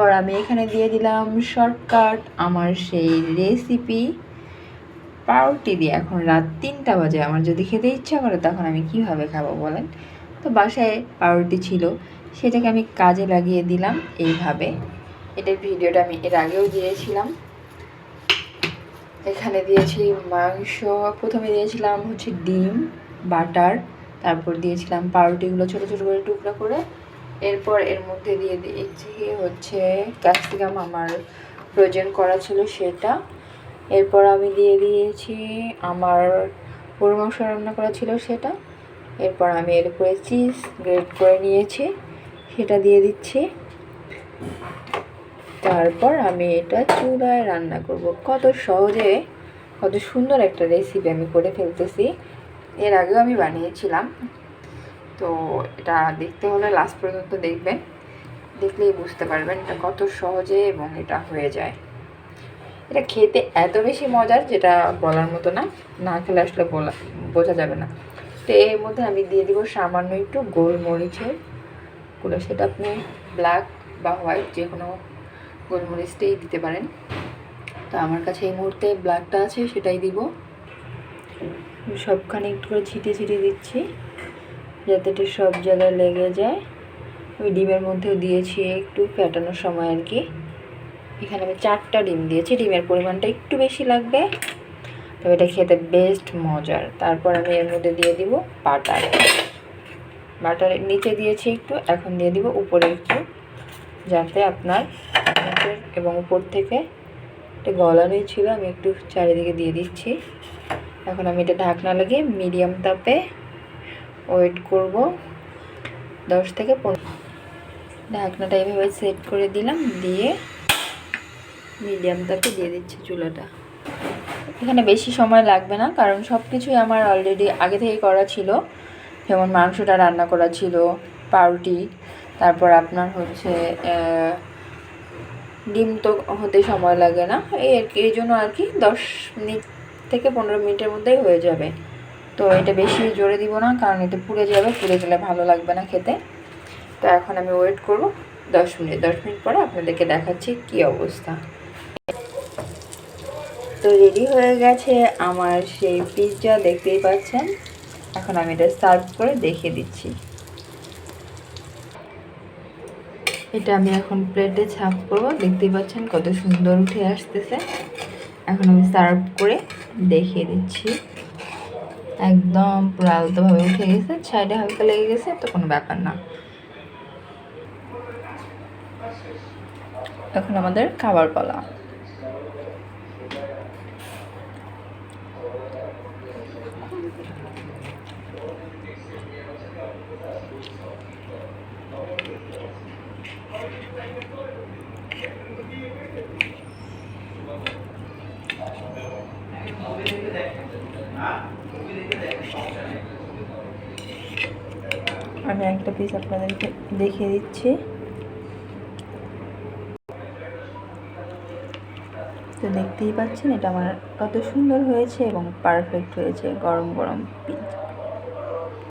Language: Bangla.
এরপর আমি এখানে দিয়ে দিলাম শর্টকাট আমার সেই রেসিপি পাউরুটি দিয়ে এখন রাত তিনটা বাজে, আমার যদি খেতে ইচ্ছা করে তখন আমি কীভাবে খাব বলেন? তো বাসায় পাউরুটি ছিল, সেটাকে আমি কাজে লাগিয়ে দিলাম এইভাবে। এটার ভিডিওটা আমি এর আগেও দিয়েছিলাম। এখানে দিয়েছি মাংস, প্রথমে দিয়েছিলাম হচ্ছে ডিম, বাটার, তারপর দিয়েছিলাম পাউরুটিগুলো ছোটো ছোটো করে টুকরা করে। এরপর এর মধ্যে দিয়ে দিয়েছি হচ্ছে ক্যাপসিকাম আমার প্রয়োজন করা ছিল সেটা। এরপর আমি দিয়ে দিয়েছি আমার গরু মাংস রান্না করা ছিল সেটা। এরপর আমি এর উপরে চিজ গ্রেট করে নিয়েছি, সেটা দিয়ে দিচ্ছি। তারপর আমি এটা চুলায় রান্না করব। কত সহজে, কত সুন্দর একটা রেসিপি আমি করে ফেলতেছি। এর আগেও আমি বানিয়েছিলাম। তো এটা দেখতে হলে লাস্ট পর্যন্ত দেখবেন। দেখলেই বুঝতে পারবেন এটা কত সহজে এবং এটা হয়ে যায়। এটা খেতে এত বেশি মজার যেটা বলার মতো না না খেলে আসলে বলা, বোঝা যাবে না। তো এর মধ্যে আমি দিয়ে দিব সামান্য একটু গোলমরিচের গুঁড়ো। সেটা আপনি ব্ল্যাক বা হোয়াইট যে কোনো গোলমরিচটাই দিতে পারেন। তো আমার কাছে এই মুহূর্তে ব্ল্যাকটা আছে, সেটাই দিব। সবখানে একটু করে ছিটিয়ে ছিটিয়ে দিচ্ছি। যাতে এটা সব জায়গায় লেগে যায়। ওই ডিমের মধ্যেও দিয়েছি একটু ফেটানোর সময় আর কি। এখানে আমি চারটা ডিম দিয়েছি, ডিমের পরিমাণটা একটু বেশি লাগবে। তবে এটা খেতে বেস্ট মজার। তারপর আমি এর মধ্যে দিয়ে দিব বাটার। বাটার নিচে দিয়েছি একটু, এখন দিয়ে দিব উপরে একটু, যাতে আপনার এবং উপর থেকে এটা গলানোই ছিল, আমি একটু চারিদিকে দিয়ে দিচ্ছি। এখন আমি এটা ঢাকনা লাগিয়ে মিডিয়াম তাপে ওয়েট করব দশ থেকে পনেরো ঢাকনাটা এইভাবে সেট করে দিলাম, দিয়ে মিডিয়াম তাপে দিয়ে দিচ্ছি চুলাটা। এখানে বেশি সময় লাগবে না, কারণ সব কিছুই আমার অলরেডি আগে থেকে করা ছিল। যেমন মাংসটা রান্না করা ছিল, পাউরুটি, তারপর আপনার হচ্ছে ডিম তো হতে সময় লাগে না। এই আর কি, এই জন্য আর কি দশ মিনিট থেকে পনেরো মিনিটের মধ্যেই হয়ে যাবে। তো এটা বেশি জোরে দিব না, কারণ এটা পুড়ে যাবে, পুড়ে গেলে ভালো লাগবে না খেতে। তো এখন আমি ওয়েট করব দশ মিনিট। দশ মিনিট পরে আপনাদেরকে দেখাচ্ছি কি অবস্থা। তো রেডি হয়ে গেছে আমার সেই পিৎজা, দেখতেই পাচ্ছেন। এখন আমি এটা সার্ভ করে দেখিয়ে দিচ্ছি। এটা আমি এখন প্লেটে ছাপ করব। দেখতেই পাচ্ছেন কত সুন্দর উঠে আসতেছে। এখন আমি সার্ভ করে দেখিয়ে দিচ্ছি। একদম পুরো আলতোভাবে উঠে গেছে সাইডে হালকা লেগে গেছে, তো কোনো ব্যাপার না। এখন আমাদের খাবার পালা। আমি একটা পিস আপনাদেরকে দেখিয়ে দিচ্ছি। তো দেখতেই পাচ্ছেন, এটা আমার কত সুন্দর হয়েছে এবং পারফেক্ট হয়েছে গরম গরম পিস